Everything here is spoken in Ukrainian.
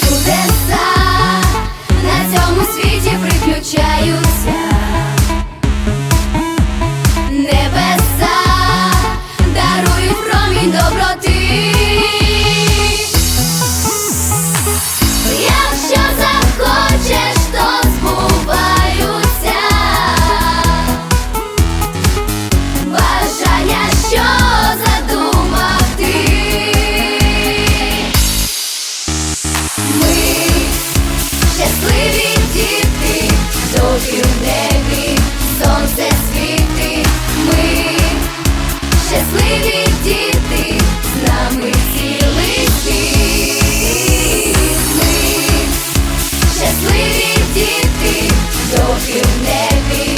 Suzanne. діти, з нами цілий світ щасливі діти, доки в небі.